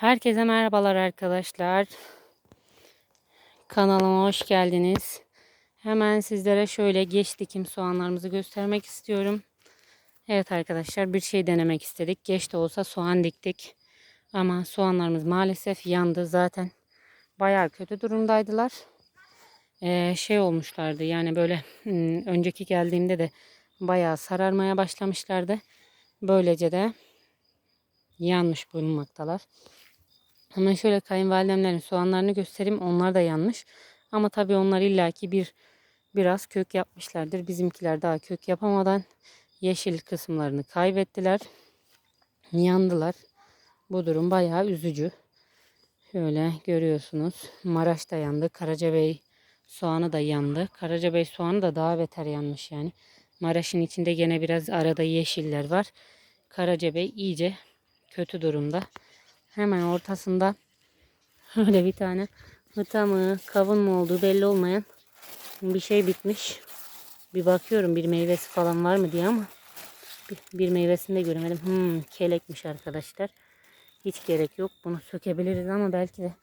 Herkese merhabalar arkadaşlar. Kanalıma hoş geldiniz. Hemen sizlere şöyle geç dikim soğanlarımızı göstermek istiyorum. Evet arkadaşlar bir şey denemek istedik. Geç de olsa soğan diktik. Ama soğanlarımız maalesef yandı. Zaten bayağı kötü durumdaydılar. Ee, şey olmuşlardı yani böyle hmm, önceki geldiğimde de bayağı sararmaya başlamışlardı. Böylece de yanmış bulunmaktalar. Hemen şöyle kayınvalidemlerin soğanlarını göstereyim. Onlar da yanmış. Ama tabii onlar illaki bir biraz kök yapmışlardır. Bizimkiler daha kök yapamadan yeşil kısımlarını kaybettiler. Yandılar. Bu durum bayağı üzücü. Şöyle görüyorsunuz. Maraş da yandı. Karacabey soğanı da yandı. Karacabey soğanı da daha beter yanmış yani. Maraş'ın içinde gene biraz arada yeşiller var. Karacabey iyice kötü durumda. Hemen ortasında öyle bir tane hıta mı kavun mu olduğu belli olmayan bir şey bitmiş. Bir bakıyorum bir meyvesi falan var mı diye ama bir, bir meyvesini de göremedim. Hmm, kelekmiş arkadaşlar. Hiç gerek yok. Bunu sökebiliriz ama belki de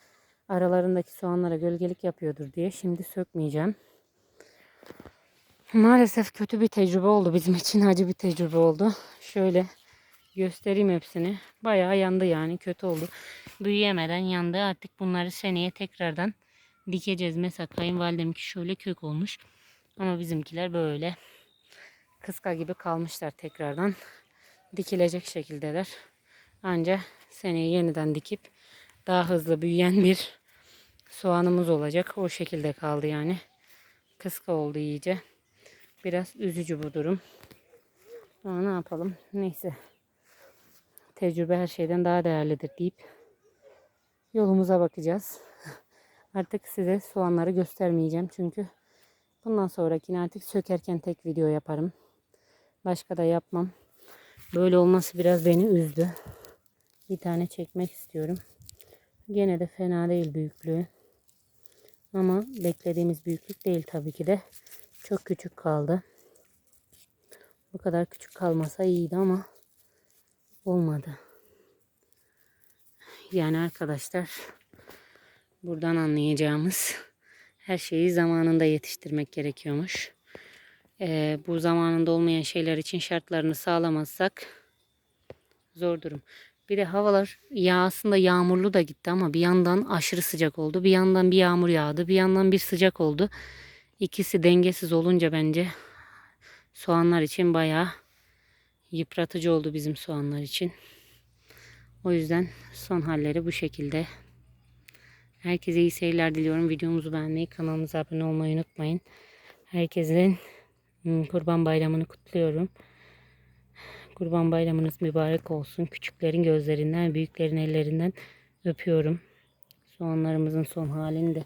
aralarındaki soğanlara gölgelik yapıyordur diye şimdi sökmeyeceğim. Maalesef kötü bir tecrübe oldu bizim için. Acı bir tecrübe oldu. Şöyle göstereyim hepsini. Bayağı yandı yani kötü oldu. Büyüyemeden yandı. Artık bunları seneye tekrardan dikeceğiz. Mesela kayınvalidemki şöyle kök olmuş. Ama bizimkiler böyle kıska gibi kalmışlar tekrardan. Dikilecek şekildeler. Ancak seneye yeniden dikip daha hızlı büyüyen bir soğanımız olacak. O şekilde kaldı yani. Kıska oldu iyice. Biraz üzücü bu durum. Ama ne yapalım? Neyse tecrübe her şeyden daha değerlidir deyip yolumuza bakacağız. Artık size soğanları göstermeyeceğim çünkü bundan sonrakini artık sökerken tek video yaparım. Başka da yapmam. Böyle olması biraz beni üzdü. Bir tane çekmek istiyorum. Gene de fena değil büyüklüğü. Ama beklediğimiz büyüklük değil tabii ki de. Çok küçük kaldı. Bu kadar küçük kalmasa iyiydi ama olmadı. Yani arkadaşlar buradan anlayacağımız her şeyi zamanında yetiştirmek gerekiyormuş. Ee, bu zamanında olmayan şeyler için şartlarını sağlamazsak zor durum. Bir de havalar ya aslında yağmurlu da gitti ama bir yandan aşırı sıcak oldu. Bir yandan bir yağmur yağdı. Bir yandan bir sıcak oldu. İkisi dengesiz olunca bence soğanlar için bayağı yıpratıcı oldu bizim soğanlar için. O yüzden son halleri bu şekilde. Herkese iyi seyirler diliyorum. Videomuzu beğenmeyi, kanalımıza abone olmayı unutmayın. Herkesin hmm, Kurban Bayramı'nı kutluyorum. Kurban Bayramınız mübarek olsun. Küçüklerin gözlerinden, büyüklerin ellerinden öpüyorum. Soğanlarımızın son halini de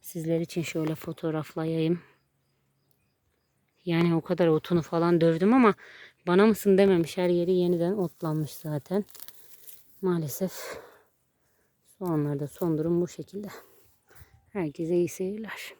sizler için şöyle fotoğraflayayım. Yani o kadar otunu falan dövdüm ama bana mısın dememiş. Her yeri yeniden otlanmış zaten. Maalesef soğanlarda son durum bu şekilde. Herkese iyi seyirler.